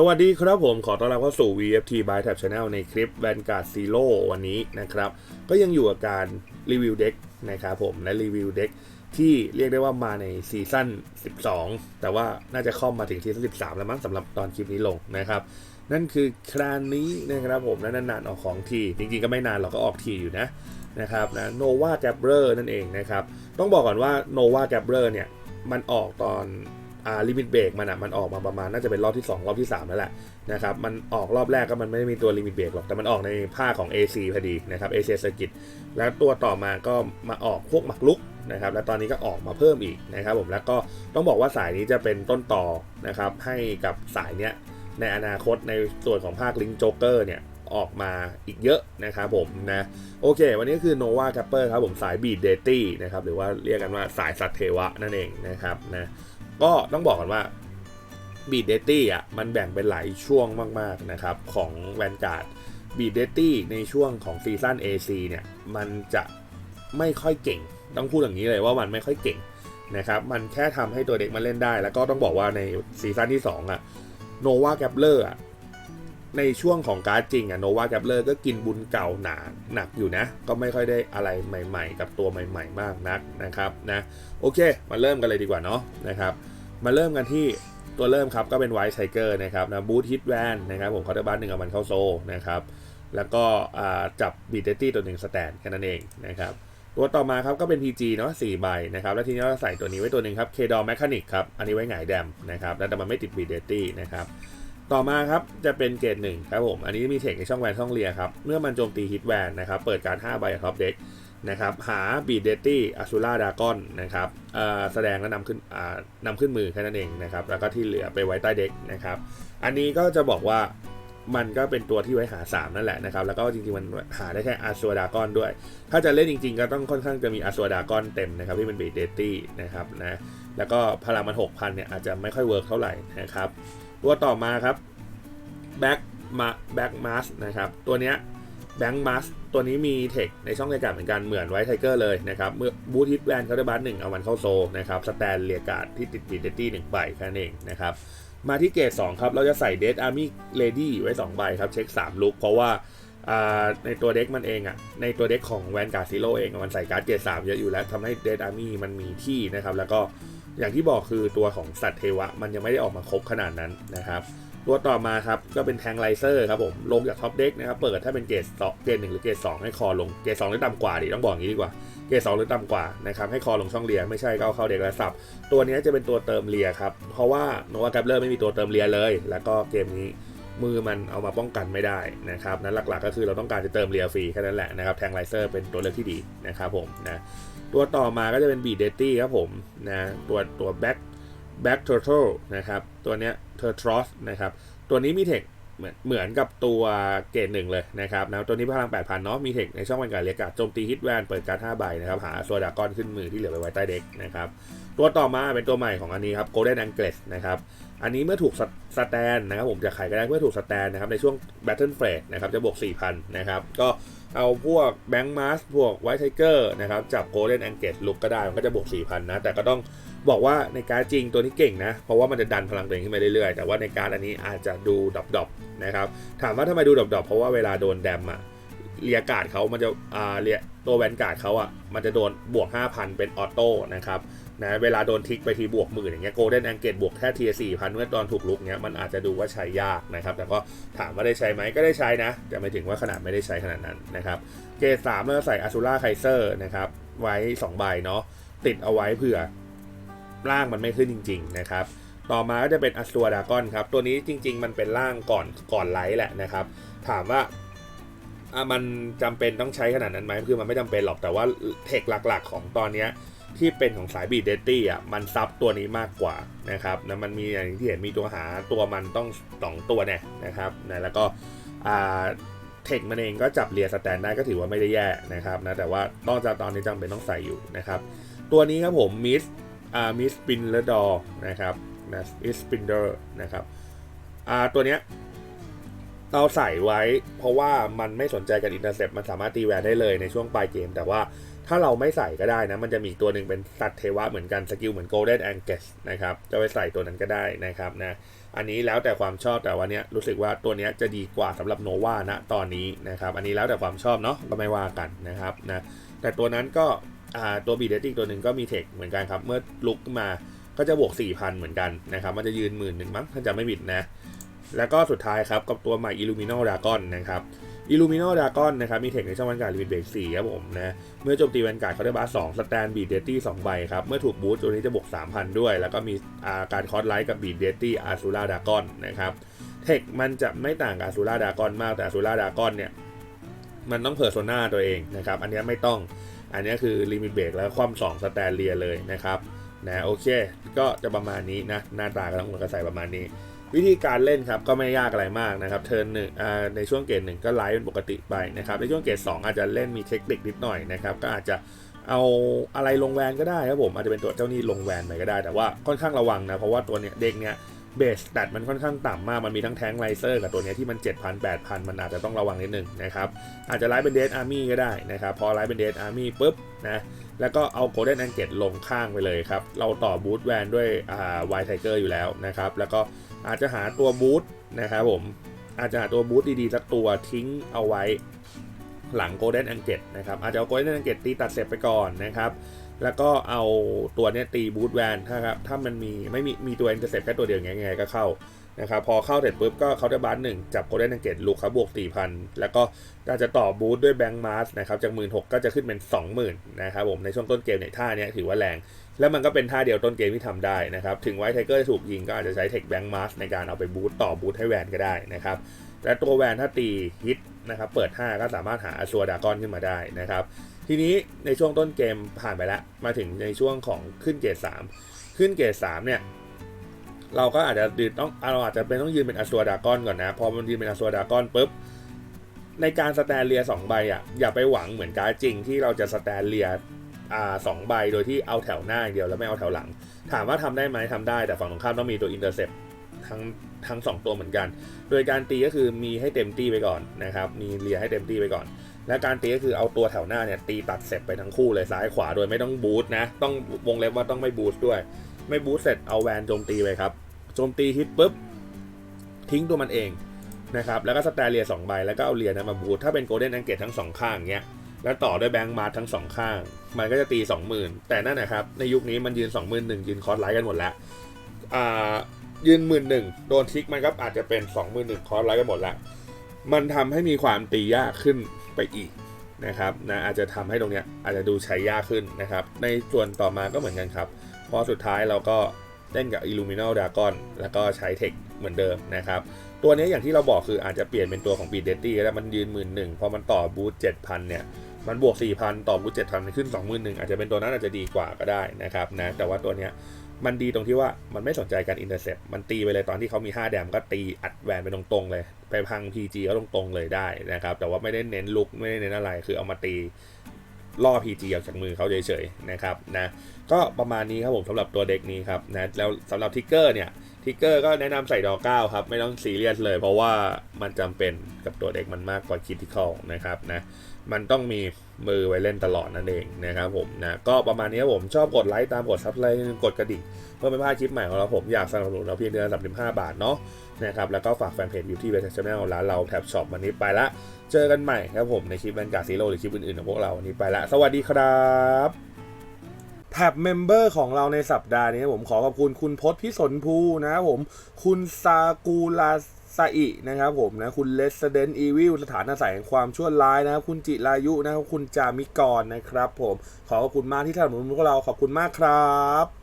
สวัสดีครับผมขอต้อนรับเข้าสู่ VFT by Tab Channel ในคลิป Vanguard Zero วันนี้นะครับ ก็ยังอยู่กับการรีวิวเด็กนะครับผมและรีวิวเด็กที่เรียกได้ว่ามาในซีซั่น 12 แต่ว่าน่าจะเข้ามาถึงซีซั่น 13 แล้วมั้งสำหรับตอนคลิปนี้ลงนะครับ นั่นคือครานนี้นะครับผมและนานๆออกของที จริงๆก็ไม่นานเราก็ออกทีอยู่นะนะครับนะโนวาแกเบอร์นั่นเองนะครับ ต้องบอกก่อนว่าโนวาแกเบอร์เนี่ยมันออกตอน ลิมิตเบรกมันอะมันออกมาประมาณน่าจะเป็นรอบที่ 2 รอบที่ 3 แล้วแหละนะครับมันออกรอบแรกก็มันไม่ได้มีตัวลิมิตเบรกหรอกแต่มันออกในภาคของ AC พอดีนะครับ AC Circuit แล้วตัวต่อมาก็มาออกพวกหมักลุกนะครับแล้วตอนนี้ก็ออกมาเพิ่มอีกนะครับผมแล้วก็ต้องบอกว่าสายนี้จะเป็นต้นต่อนะครับให้กับสายเนี้ยในอนาคตในส่วนของภาคลิงโจ๊กเกอร์เนี่ยออกมาอีกเยอะนะครับผมนะโอเค วันนี้คือ Nova c a p p e r ครับผมสายบีดเดตี้นะครับหรือว่าเรียกกันว่าสายสัตว์เทวะนั่นเองนะครับนะ ก็ต้องบอกกันว่าบีดเดตี้อะมันแบ่งเป็นหลายช่วงมาก ๆ นะครับ ของแวนการ์ดบีดเดตี้ในช่วงของซีซั่น AC เนี่ย มันจะไม่ค่อยเก่ง ต้องพูดอย่างนี้เลยว่ามันไม่ค่อยเก่งนะครับ มันแค่ทำให้ตัวเด็กมาเล่นได้ แล้วก็ต้องบอกว่าในซีซั่นที่ 2 อะโนวาแกปเลอร์อะ ในช่วงของการ์ดจริงอะโนวาแกปเลอร์ก็กินบุญเก่าหนาหนักอยู่นะ ก็ไม่ค่อยได้อะไรใหม่ ๆ กับตัวใหม่ ๆ มากนักนะครับนะโอเค มาเริ่มกันเลยดีกว่าเนาะนะครับมาเริ่มกันที่ตัวเริ่มครับก็เป็นไวท์ไทเกอร์นะครับนะบูทฮิตแวนนะครับผมคาร์เตอร์บัสหนึ่งเอามันเข้าโซนะครับแล้วก็จับบีเดตี้ตัวหนึ่งสแตนแค่นั้นเองนะครับตัวต่อมาครับก็เป็น PG เนาะ4ใบนะครับแล้วทีนี้เราใส่ตัวนี้ไว้ตัวหนึ่งครับ k d o r Mechanic ครับอันนี้ไว้หงายแดมนะครับแล้วแต่มันไม่ติดบีเดตี้นะครับ ต่อมาครับจะเป็นเกรดหนึ่งครับผมอันนี้มีเทคในช่องแวนช่องเลียครับเมื่อมันโจมตีฮิตแวนนะครับเปิดการ5ใบท็อปเด็กนะครับหาบีดเดตตี้อ z ูล่าดากอนนะครับแสดงและนำขึ้นนำขึ้นมือแค่นั้นเองนะครับแล้วก็ที่เหลือไปไว้ใต้เด็กนะครับอันนี้ก็จะบอกว่ามันก็เป็นตัวที่ไว้หา 3 นั่นแหละนะครับ แล้วก็จริงๆ มันหาได้แค่อาซัวดากอนด้วย ถ้าจะเล่นจริงๆ ก็ต้องค่อนข้างจะมีอาซัวดากอนเต็มนะครับ ที่เป็นบีดเดตี้นะครับนะแล้วก็พลังมัน 6,000เนี่ยอาจจะไม่ค่อยเวิร์กเท่าไหร่นะครับ ตัวต่อมาครับแบ็กมาแบ็กมาสนะครับ ตัวเนี้ยแบงค์มาสตัวนี้มีเทคในช่องรายการเหมือนกันเหมือนไวท์ไทเกอร์เลยนะครับ เมื่อบูทฮิตแวนเขาได้บัสหนึ่งเอามันเข้าโซนะครับสแตนเรียการ์ดที่ติดบีเดตี้หนึ่งใบแค่นั้นเองนะครับ มาที่เกรด2ครับ เราจะใส่เดดอาร์มี่เลดี้ไว้ 2 ใบครับ เช็ค 3 ลุกเพราะว่าในตัวเด็กมันเองอะในตัวเด็กของแวนการ์ดซิโร่เองมันใส่การ์ดเกรด3เยอะอยู่แล้วทำให้เดดอาร์มี่มันมีที่นะครับแล้วก็ อย่างที่บอกคือตัวของสัตว์เทวะ มันยังไม่ได้ออกมาครบขนาดนั้นนะครับ ตัวต่อมาครับก็เป็นแทงไลเซอร์ครับผมลงจากท็อปเด็กนะครับเปิดถ้าเป็นเกรดสองเกรดหนึ่งหรือเกรดสองให้คอลงเกรดสองหรือต่ำกว่าดิต้องบอกอย่างนี้ดีกว่าเกรดสองหรือต่ำกว่านะครับให้คอลงช่องเลียไม่ใช่ก็เข้าเด็กและสับ ตัวนี้จะเป็นตัวเติมเลียครับเพราะว่าโนวาแกปเลอร์ไม่มีตัวเติมเลียเลย แล้วก็เกมนี้ มือมันเอามาป้องกันไม่ได้นะครับนั้นหลักๆ ก็คือเราต้องการจะเติมเลียฟรีแค่นั้นแหละนะครับแทงไลเซอร์เป็นตัวเลือกที่ดีนะครับผมนะตัวต่อมาก็จะเป็นบีเดตตี้ครับผมนะตัวตัวแบ็คแบ็คเทอร์เทลนะครับตัวเนี้ยเทอร์ทรอสนะครับตัวนี้มีเทค เหมือนเหมือนกับตัวเกรดหนึ่งเลยนะครับนะตัวนี้พลัง 8,000 เนาะมีเทคในช่องบรรยากาศเรียกการโจมตีฮิตแวนเปิดการ์ด5ใบนะครับหาโซดากอนขึ้นมือที่เหลือไปไว้ใต้เด็กนะครับตัวต่อมาเป็นตัวใหม่ของอันนี้ครับโกลเด้นแองเกลสนะครับอันนี้เมื่อถูกสแตนนะครับผมจะขายก็ได้เมื่อถูกสแตนนะครับในช่วงแบตเทิลเฟรดนะครับจะบวก4,000นะครับก็ เอาพวกแบงค์มาสพวกไวท์ไทเกอร์นะครับ จับ Golden Angles ลุกก็ได้ มันก็จะบวก 4,000 นะ แต่ก็ต้องบอกว่าในการจริงตัวนี้เก่งนะ เพราะว่ามันจะดันพลังตัวเองขึ้นไปเรื่อยๆ แต่ว่าในการอันนี้อาจจะดูดรอปๆนะครับ ถามว่าทำไมดูดรอปๆเพราะว่าเวลาโดนแดมอะเรียกาดเขามันจะอ่าเรียตัวแวนการ์ดเขาอะมันจะโดนบวก 5,000 เป็นออโต้นะครับ นะเวลาโดนทิกไปทีบวกหมื่นอย่างเงี้ยโกลเด้นแองเกตบวกแค่ทีสี่พันเมื่อตอนถูกลุกเนี้ยมันอาจจะดูว่าใช้ยากนะครับ แต่ก็ถามว่าได้ใช้ไหมก็ได้ใช้นะแต่ไม่ถึงว่าขนาดไม่ได้ใช้ขนาดนั้นนะครับเกรดสามเราใส่อาซูล่าไคเซอร์นะครับไว้ 2 ใบเนาะติดเอาไว้เผื่อร่างมันไม่ขึ้นจริง ๆ นะครับ ต่อมาก็จะเป็นอัสัวดากอนครับ ตัวนี้จริง ๆ มันเป็นร่างก่อนก่อนไลท์แหละนะครับ ถามว่าอะมันจำเป็นต้องใช้ขนาดนั้นไหมคือมันไม่จำเป็นหรอกแต่ว่าเทคหลักๆ ของตอนเนี้ย ที่เป็นของสายบีเดตตี้อะมันซับตัวนี้มากกว่านะครับนะมันมีอย่างที่เห็นมีตัวหาตัวมันต้องสองตัวเนี่ยนะครับนะแล้วก็อ่าเทคมันเองก็จับเรียสแตนได้ก็ถือว่าไม่ได้แย่นะครับนะแต่ว่าต้องจะตอนนี้จำเป็นต้องใส่อยู่นะครับตัวนี้ครับผมมิสอ่ามิสปินเลดอนะครับนะมิสปินเดอร์นะครับอ่าตัวเนี้ย เราใส่ไว้ เพราะว่ามันไม่สนใจกับอินเตอร์เซปมันสามารถตีแวนได้เลยในช่วงปลายเกม แต่ว่าถ้าเราไม่ใส่ก็ได้นะ มันจะมีตัวหนึ่งเป็นสัตว์เทวะเหมือนกันสกิลเหมือน Golden Angus นะครับ จะไปใส่ตัวนั้นก็ได้นะครับนะ อันนี้แล้วแต่ความชอบแต่วันนี้รู้สึกว่าตัวนี้จะดีกว่าสำหรับโนวาณตอนนี้นะครับ อันนี้แล้วแต่ความชอบเนาะก็ไม่ว่ากันนะครับนะ แต่ตัวนั้นก็ตัวบีเดตติ้งตัวหนึ่งก็มีเทคเหมือนกันครับ เมื่อลุกขึ้นมาก็จะบวก4,000 เหมือนกันนะครับ มันจะยืนหมื่นหนึ่งมั้งถ้าจะไม่ผิดนะ แล้วก็สุดท้ายครับกับตัวใหม่ Illuminal Dragon นะครับ Illuminal Dragon นะครับมีเทคในช่องวันการลิมิตเบรก4ครับผมนะเมื่อโจมตีแวนการเขาได้บาส2สแตนบีเดตตี้2ใบครับ เมื่อถูกบูสต์ตัวนี้จะบวก 3,000 ด้วย แล้วก็มีอาการคอร์สไลท์กับบีเดตตี้อาซูราดากอนนะครับเทคมันจะไม่ต่างกับอาซูราดากอนมากแต่อาซูราดากอนเนี่ย มันต้องเพอร์โซนาตัวเองนะครับ อันนี้ไม่ต้อง อันนี้คือลิมิตเบรกแล้วความ2สแตนเลียเลยนะครับนะโอเค ก็จะประมาณนี้นะหน้าตาก็ต้องกระใส่ประมาณนี้ วิธีการเล่นครับก็ไม่ยากอะไรมากนะครับเทิร์นหนึ่งในช่วงเกรดหนึ่งก็ไลฟ์เป็นปกติไปนะครับในช่วงเกรดสองอาจจะเล่นมีเทคนิคนิดหน่อยนะครับก็อาจจะเอาอะไรลงแวนก็ได้ครับผมอาจจะเป็นตัวเจ้าหนี้ลงแวนไปก็ได้ แต่ว่าค่อนข้างระวังนะเพราะว่าตัวเนี้ยเด็กเนี้ยเบสแตทมันค่อนข้างต่ำมาก มันมีทั้งแท้งไลเซอร์กับตัวเนี้ยที่มัน 7,000 8,000 มันอาจจะต้องระวังนิดนึงนะครับ อาจจะไลฟ์เป็นเด a อาร์มี่ก็ได้นะครับ พอไลฟ์เป็นเด a อาร์มี่ปุ๊บนะ แล้วก็เอาโกลเด้นแองเกตลงข้างไปเลยครับ เราต่อบูทแวนด้วยอ่าไวไทเกอร์อยู่แล้วนะครับ แล้วก็ อาจจะหาตัวบูธนะครับผมอาจจะหาตัวบูธดีๆสักตัวทิ้งเอาไว้หลังโกลเด้นแองเกตนะครับอาจจะเอาโกลเด้นแองเกตตีตัดเสร็จไปก่อนนะครับแล้วก็เอาตัวเนี้ยตีบูธแวนถ้าครับถ้ามันมีไม่มีมีตัวเอ็นเตอร็จแค่ตัวเดียวไงไงก็เข้า นะครับพอเข้าเสร็จปุ๊บก็เขาจะบัสหนึ่งจับโกลเด้นแองเกตลูกครับบวก4,000แล้วก็อาจจะต่อบูทด้วยแบงก์มาสนะครับจาก16,000ก็จะขึ้นเป็น20,000นนะครับผมในช่วงต้นเกมเนี่ยท่าเนี้ยถือว่าแรง แล้วมันก็เป็นท่าเดียวต้นเกมที่ทำได้นะครับถึงไวท์ไทเกอร์ถูกยิงก็อาจจะใช้เทคแบงค์มาสในการเอาไปบูตต่อบูตให้แวนก็ได้นะครับและตัวแวนถ้าตีฮิตนะครับเปิด 5 ก็สามารถหาซัวดากอนขึ้นมาได้นะครับทีนี้ในช่วงต้นเกมผ่านไปแล้วมาถึงในช่วงของขึ้นเกรด3ขึ้นเกรด3เนี่ย เราก็อาจจะยืนต้องเราอาจจะเป็นต้องยืนเป็นอสัวดากอนก่อนนะ พอมันยืนเป็นอสัวดากอนปุ๊บในการสแตนเลียสองใบอะอย่าไปหวังเหมือนการจริงที่เราจะสแตนเลียอ่าสองใบโดยที่เอาแถวหน้าอย่างเดียวแล้วไม่เอาแถวหลัง ถามว่าทำได้ไหมทำได้แต่ฝั่งตรงข้ามต้องมีตัวอินเตอร์เซปทั้งทั้งสองตัวเหมือนกัน โดยการตีก็คือมีให้เต็มตีไปก่อนนะครับมีเลียให้เต็มตีไปก่อน และการตีก็คือเอาตัวแถวหน้าเนี่ยตีตัดเสร็จไปทั้งคู่เลยซ้ายขวาโดยไม่ต้องบูสต์นะต้องวงเล็บว่าต้องไม่บูสต์ด้วย ไม่บูสต์เสร็จเอาแวนโจมตีไปครับโจมตีฮิตปุ๊บทิ้งตัวมันเองนะครับแล้วก็สแตนเลียสองใบแล้วก็เอาเลียนั้นมาบูสต์ถ้าเป็นโกลเด้นแองเกตทั้งสองข้างเงี้ยแล้วต่อด้วยแบงก์มาทั้งสองข้าง มันก็จะตี 20,000 แต่นั่นนะครับ ในยุคนี้มันยืน 21,000ยืนคอร์สไลท์กันหมดแล้วอ่ายืน11,000โดนทิกมันก็อาจจะเป็น21,000คอร์สไลท์กันหมดแล้ว มันทำให้มีความตียากขึ้นไปอีกนะครับนะอาจจะทำให้ตรงเนี้ยอาจจะดูใช้ยากขึ้นนะครับ ในส่วนต่อมาก็เหมือนกันครับ พอสุดท้ายเราก็เล่นกับ Illuminal Dragon แล้วก็ใช้เทคเหมือนเดิมนะครับ ตัวนี้อย่างที่เราบอกคืออาจจะเปลี่ยนเป็นตัวของ Beat d e t t y แล้วมันยืน11,000พอมันต่อบูท7,000เนี่ย มันบวก 4,000 ต่อบูท7,000มันขึ้น 21,000อาจจะเป็นตัวนั้นอาจจะดีกว่าก็ได้นะครับนะแต่ว่าตัวเนี้ยมันดีตรงที่ว่ามันไม่สนใจการอินเตอร์เซปมันตีไปเลยตอนที่เขามี 5 แดมก็ตีอัดแวนไปตรงๆเลย ไปพัง PG เขาตรงๆเลยได้นะครับ แต่ว่าไม่ได้เน้นลุกไม่ได้เน้นอะไร คือเอามาตี ล่อ PG ออกจากมือเขาเฉยๆนะครับนะก็ประมาณนี้ครับผมสำหรับตัวเด็กนี้ครับนะแล้วสำหรับทิกเกอร์เนี่ยทิกเกอร์ก็แนะนำใส่ดอกเก้าครับ ไม่ต้องซีเรียสเลย เพราะว่ามันจำเป็นกับตัวเด็กมันมากกว่าคิดที่เขานะครับนะ มันต้องมีมือไว้เล่นตลอดนั่นเองนะครับผมนะก็ประมาณนี้ผมชอบกดไลค์ตามกดซับไลค์กดกระดิ่งเพื่อไม่พลาดคลิปใหม่ของเราผมอยากสนับสนุนเราเพียงเดือนละ35บาทเนาะนะครับแล้วก็ฝากแฟนเพจอยู่ที่เว็บไซต์แนลร้านเราแท็บช็อปวันนี้ไปละ เจอกันใหม่ครับผมในคลิปแวนการ์ดซีโร่หรือคลิปอื่นๆของพวกเราวันนี้ไปละ สวัสดีครับแท็บเมมเบอร์ของเราในสัปดาห์นี้ผมขอขอบคุณคุณพศพิสนภูนะครับผม คุณซากูลา ซาอินะครับผมนะคุณเลสเดนอีวิลสถานอาศัยแห่งความชั่วร้ายนะครับ คุณจิรายุนะครับคุณจามิกรนะครับผม ขอขอบคุณมากที่สนับสนุนพวกเราขอบคุณมากครับ